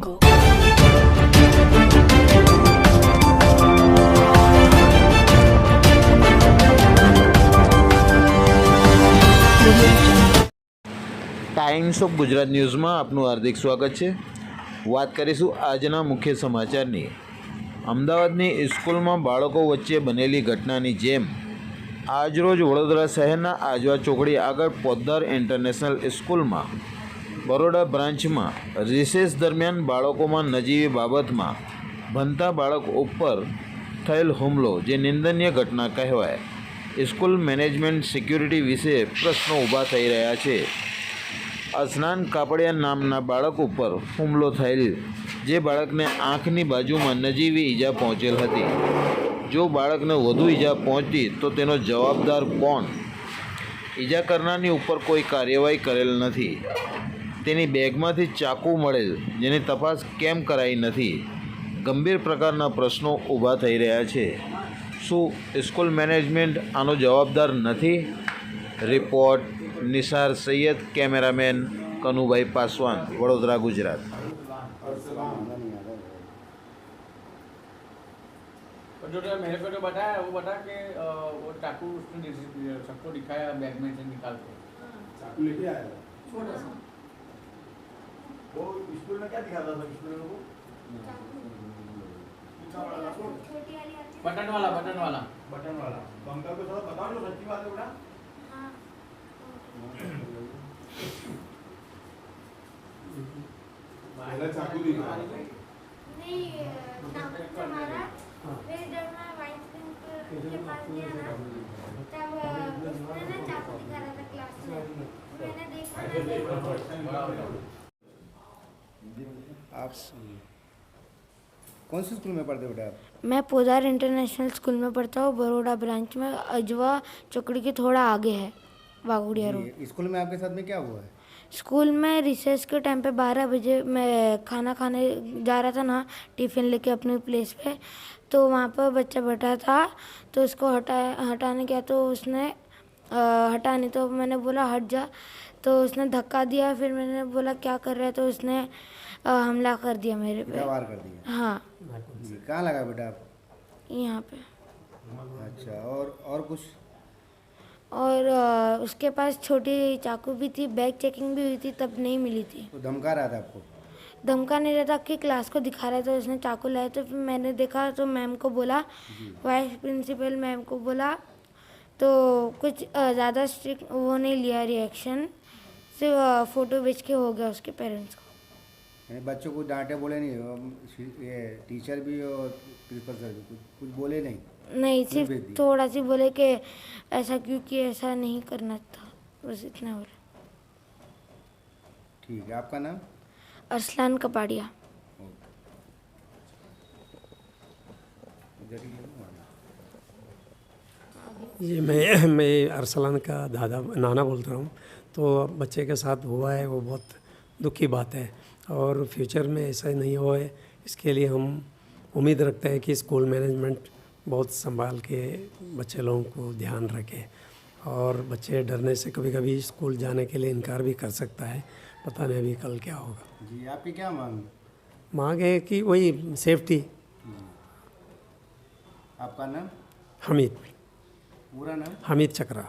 Go. Times of Gujarat ન્યૂઝમાં આપનું હાર્દિક સ્વાગત છે વાત કરીશું આજના મુખ્ય સમાચારની અમદાવાદની સ્કૂલમાં બાળકો વચ્ચે બનેલી ઘટનાની જેમ, આજરોજ વડોદરા શહેરના આજવા ચોકડી આગળ પોદ્દાર ઇન્ટરનેશનલ સ્કૂલમાં બરોડા બ્રાન્ચમાં રિસેસ દરમિયાન બાળકોમાં નજીવી બાબતમાં ભણતા બાળક ઉપર થયેલ હુમલો, જે નિંદનીય ઘટના કહેવાય. સ્કૂલ મેનેજમેન્ટ સિક્યુરિટી વિશે પ્રશ્નો ઊભા થઈ રહ્યા છે. અસનાન કાપડિયા નામના બાળક ઉપર હુમલો થયેલ, જે બાળકને આંખની બાજુમાં નજીવી ઈજા પહોંચેલ હતી. જો બાળકને વધુ ઈજા પહોંચતી, તો તેનો જવાબદાર કોણ? ઈજા કરનારની ઉપર કોઈ કાર્યવાહી કરેલ નથી. તેની બેગમાંથી ચાકુ મળેલ જેની તપાસ કેમ કરાઈ નથી ગંભીર પ્રકારના પ્રશ્નો ઊભા થઈ રહ્યા છે શું સ્કૂલ મેનેજમેન્ટ આનો જવાબદાર નથી રિપોર્ટ નિસાર સૈયદ કેમેરામેન કનુભાઈ પાસવાન વડોદરા ગુજરાત और जो मेरे को जो बताया वो बता कि अ, वो चाकू उसने दिस- सबको दिखाया बैग में से निकाल के चाकू लेके आया था छोटा सा वो स्कूल में क्या दिखाता था स्कूल में वो? बटन वाला बटन वाला। बटन वाला। तो अंकल को थोड़ा बताओ जो सच्ची बात है बेटा। पहले चाकू दिखा। नहीं नाखून से फिर जब मैं वाइट पिंक के पास गया ना तब उसने ना चाकू दिखा रहा था क्लास में। मैंने देखा ना आप कौन से स्कूल में पढ़ते बेटा आप? मैं पोदार इंटरनेशनल स्कूल में पढ़ता हूँ बड़ोड़ा ब्रांच में अजवा चौकड़ी के थोड़ा आगे है बागुड़िया रोड। स्कूल में आपके साथ में क्या हुआ है? स्कूल में रिसेस के टाइम पे बारह बजे मैं खाना खाने जा रहा था ना टिफ़िन लेके अपने प्लेस पे तो वहाँ पर बच्चा बैठा था तो उसको हटा हटाने गया तो उसने अ, हटाने तो मैंने बोला हट जा तो उसने धक्का दिया फिर मैंने बोला क्या कर रहा है? तो उसने हमला कर दिया मेरे पे। वार कर दिया। हाँ। कहाँ लगा बेटा आप? यहाँ पे। अच्छा और और कुछ? और उसके पास छोटी चाकू भी थी बैग चेकिंग भी हुई थी तब नहीं मिली थी। तो धमका रहा था आपको? धमका नहीं रहा था कि क्लास को दिखा रहा था उसने चाकू लाया तो फिर मैंने देखा तो मैम को बोला वाइस प्रिंसिपल मैम को बोला तो कुछ ज़्यादा स्ट्रिक्ट वो नहीं लिया रिएक्शन सिर्फ़ फ़ोटो बेच के हो गया उसके पेरेंट्स को। यानी बच्चों को डांटे बोले नहीं ये टीचर भी और प्रिंसिपल सर भी कुछ कुछ बोले नहीं। नहीं सिर्फ़ थोड़ा सी बोले कि ऐसा क्योंकि ऐसा नहीं करना था बस इतना बोला। ठीक है आपका नाम? अरसलान कपाड़िया? ये मैं मैं अरसलान का दादा नाना बोल रहा हूँ। तो बच्चे के साथ हुआ है वो बहुत दुख की बात है। और फ्यूचर में ऐसा नहीं हो है। इसके लिए हम उम्मीद रखते हैं कि स्कूल मैनेजमेंट बहुत संभाल के बच्चे लोगों को ध्यान रखे और बच्चे डरने से कभी कभी स्कूल जाने के लिए इनकार भी कर सकता है। पता नहीं अभी कल क्या होगा। जी आपकी क्या मांग? मांग है कि वही सेफ्टी। आपका नाम? हमीद। पूरा नाम? हमीद चक्रा।